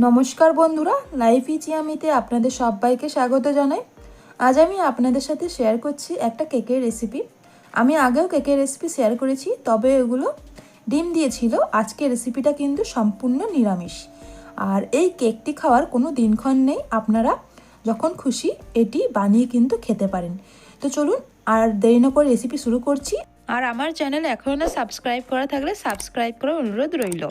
নমস্কার বন্ধুরা লাইফ ইচিয়ামিতে আপনাদের সবাইকে স্বাগত জানাই। আজ আমি আপনাদের সাথে শেয়ার করছি একটা কেকের রেসিপি আমি আগেও কেকের রেসিপি শেয়ার করেছি, তবে এগুলো ডিম দিয়েছিল আজকের রেসিপিটা কিন্তু সম্পূর্ণ নিরামিষ। আর এই কেকটি খাওয়ার কোনো দিনক্ষণ নেই, আপনারা যখন খুশি এটি বানিয়ে কিন্তু খেতে পারেন। তো চলুন, আর দেরি না করে রেসিপি শুরু করছি। আর আমার চ্যানেল এখনও সাবস্ক্রাইব করা থাকলে সাবস্ক্রাইব করার অনুরোধ রইল।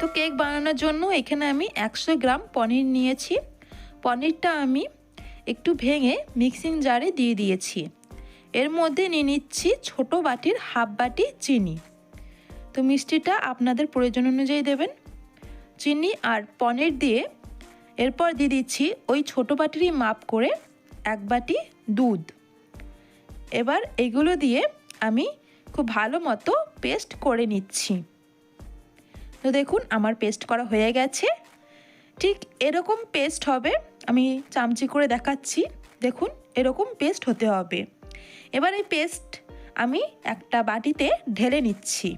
তো কেক বানানোর জন্য এখানে আমি একশো গ্রাম পনির নিয়েছি। পনিরটা আমি একটু ভেঙে মিক্সিং জারে দিয়ে দিয়েছি। এর মধ্যে নিয়ে নিচ্ছি ছোটো বাটির হাফ বাটি চিনি। তো মিষ্টিটা আপনাদের প্রয়োজন অনুযায়ী দেবেন। চিনি আর পনির দিয়ে এরপর দিয়ে দিচ্ছি ওই ছোটো বাটিরই মাপ করে এক বাটি দুধ। এবার এগুলো দিয়ে আমি খুব ভালো মতো পেস্ট করে নিচ্ছি। তো দেখুন, আমার পেস্ট করা হয়ে গেছে। ঠিক এরকম পেস্ট হবে, আমি চামচি করে দেখাচ্ছি। দেখুন, এরকম পেস্ট হতে হবে। এবার এই পেস্ট আমি একটা বাটিতে ঢেলে নিচ্ছি।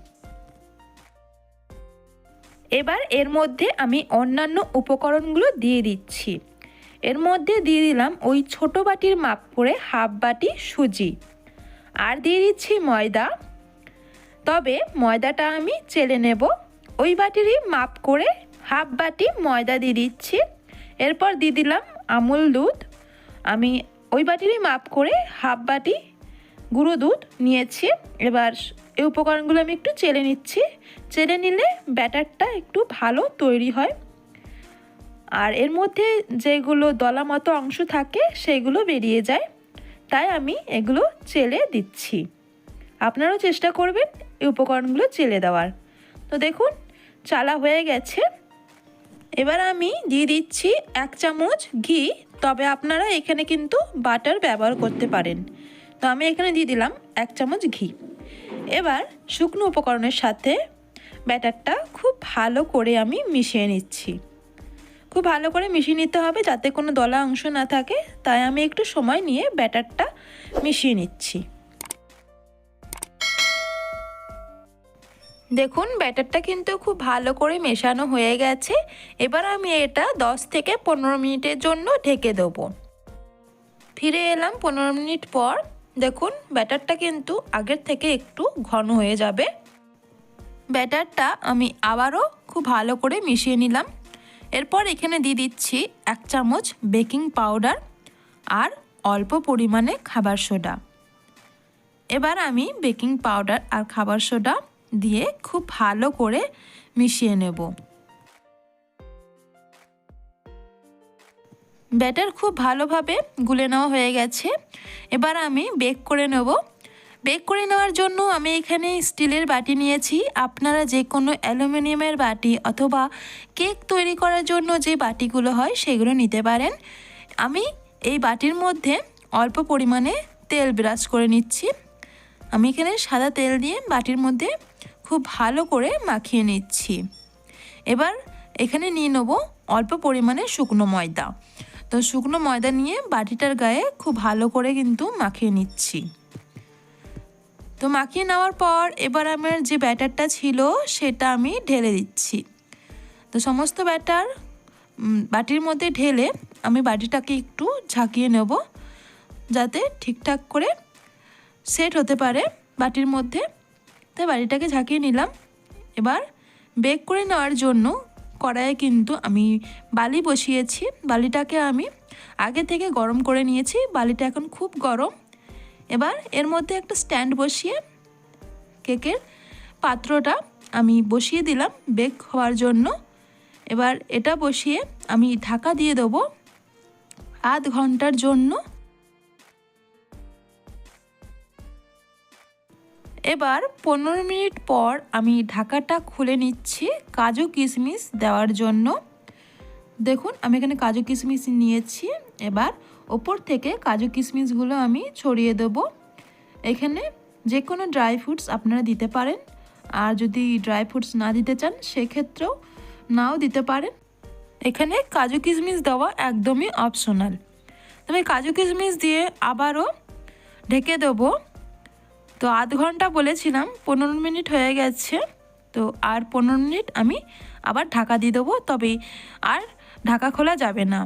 এবার এর মধ্যে আমি অন্যান্য উপকরণগুলো দিয়ে দিচ্ছি। এর মধ্যে দিয়ে দিলাম ওই ছোট বাটির মাপ করে হাফ বাটি সুজি। আর দিয়ে দিচ্ছি ময়দা। তবে ময়দাটা আমি চেলে নেব। ওই বাটিরই মাপ করে হাফ বাটি ময়দা দিয়ে দিচ্ছি। এরপর দিয়ে দিলাম আমুল দুধ। আমি ওই বাটিরই মাপ করে হাফ বাটি গুঁড়ো দুধ নিয়েছি। এবার এই উপকরণগুলো আমি একটু চেলে নিচ্ছি। চেলে নিলে ব্যাটারটা একটু ভালো তৈরি হয়। আর এর মধ্যে যেগুলো দলা মতো অংশ থাকে সেগুলো বেরিয়ে যায়। তাই আমি এগুলো চেলে দিচ্ছি। আপনারাও চেষ্টা করবেন এই উপকরণগুলো চেলে দেওয়ার। তো দেখুন চালা হয়ে গেছে। এবার আমি দিয়ে দিচ্ছি এক চামচ ঘি। তবে আপনারা এখানে কিন্তু বাটার ব্যবহার করতে পারেন। তো আমি এখানে দিয়ে দিলাম এক চামচ ঘি। এবার শুকনো উপকরণের সাথে ব্যাটারটা খুব ভালো করে আমি মিশিয়ে নিচ্ছি। খুব ভালো করে মিশিয়ে নিতে হবে যাতে কোনো দলা অংশ না থাকে। তাই আমি একটু সময় নিয়ে ব্যাটারটা মিশিয়ে নিচ্ছি। দেখুন, ব্যাটারটা কিন্তু খুব ভালো করে মেশানো হয়ে গেছে। এবার আমি এটা 10 থেকে পনেরো মিনিটের জন্য ঢেকে দেবো। ফিরে এলাম পনেরো মিনিট পর। দেখুন, ব্যাটারটা কিন্তু আগের থেকে একটু ঘন হয়ে যাবে। ব্যাটারটা আমি আবারও খুব ভালো করে মিশিয়ে নিলাম। এরপর এখানে দিয়ে দিচ্ছি এক চামচ বেকিং পাউডার আর অল্প পরিমাণে খাবার সোডা। এবার আমি বেকিং পাউডার আর খাবার সোডা দিয়ে খুব ভালো করে মিশিয়ে নেব। ব্যাটার খুব ভালোভাবে গুলে নেওয়া হয়ে গেছে। এবার আমি বেক করে নেব। বেক করে নেওয়ার জন্য আমি এখানে স্টিলের বাটি নিয়েছি। আপনারা যে কোনো অ্যালুমিনিয়ামের বাটি অথবা কেক তৈরি করার জন্য যে বাটিগুলো হয় সেগুলো নিতে পারেন। আমি এই বাটির মধ্যে অল্প পরিমাণে তেল ব্রাশ করে নিচ্ছি। আমি এখানে সাদা তেল দিয়ে বাটির মধ্যে খুব ভালো করে মাখিয়ে নিচ্ছি। এবার এখানে নিয়ে নেব অল্প পরিমাণে শুকনো ময়দা। তো শুকনো ময়দা নিয়ে বাটিটার গায়ে খুব ভালো করে কিন্তু মাখিয়ে নিচ্ছি। তো মাখিয়ে নেওয়ার পর এবার আমার যে ব্যাটারটা ছিল সেটা আমি ঢেলে দিচ্ছি। তো সমস্ত ব্যাটার বাটির মধ্যে ঢেলে আমি বাটিটাকে একটু ঝাঁকিয়ে নেব। যাতে ঠিকঠাক করে সেট হতে পারে বাটির মধ্যে। তাই বাটিটাকে ঝাঁকিয়ে নিলাম। এবার বেক করে নেওয়ার জন্য কড়াইয়ে কিন্তু আমি বালি বসিয়েছি। বালিটাকে আমি আগে থেকে গরম করে নিয়েছি। বালিটা এখন খুব গরম। এবার এর মধ্যে একটা স্ট্যান্ড বসিয়ে কেকের পাত্রটা আমি বসিয়ে দিলাম বেক হওয়ার জন্য। এবার এটা বসিয়ে আমি ঢাকা দিয়ে দেবো আধ ঘণ্টার জন্য। এবার পনেরো মিনিট পর আমি ঢাকাটা খুলে নিচ্ছি কাজু কিশমিশ দেওয়ার জন্য। দেখুন, আমি এখানে কাজু কিশমিশ নিয়েছি। এবার ওপর থেকে কাজু কিশমিশগুলো আমি ছড়িয়ে দেব। এখানে যে কোনো ড্রাই ফ্রুটস আপনারা দিতে পারেন। আর যদি ড্রাই ফ্রুটস না দিতে চান, সেক্ষেত্রেও নাও দিতে পারেন। এখানে কাজু কিশমিশ দেওয়া একদমই অপশনাল তবে কাজু কিশমিশ দিয়ে আবারও ঢেকে দেবো। তো আধ ঘণ্টা বলেছিলাম, পনেরো মিনিট হয়ে গেছে, তো আর পনেরো মিনিট আমি আবার ঢাকা দিয়ে দেবো, তবে আর ঢাকা খোলা যাবে না।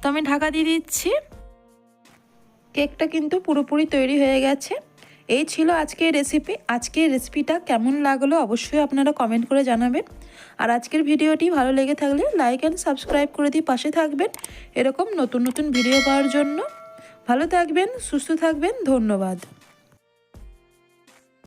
তো আমি ঢাকা দিয়ে দিচ্ছি। কেকটা কিন্তু পুরোপুরি তৈরি হয়ে গেছে। এই ছিল আজকের রেসিপি আজকের রেসিপিটা কেমন লাগল অবশ্যই আপনারা কমেন্ট করে জানাবেন। আর আজকের ভিডিওটি ভালো লেগে থাকলে লাইক অ্যান্ড সাবস্ক্রাইব করে দিয়ে পাশে থাকবেন। এরকম নতুন নতুন ভিডিও পাওয়ার জন্য। ভালো থাকবেন, সুস্থ থাকবেন, ধন্যবাদ।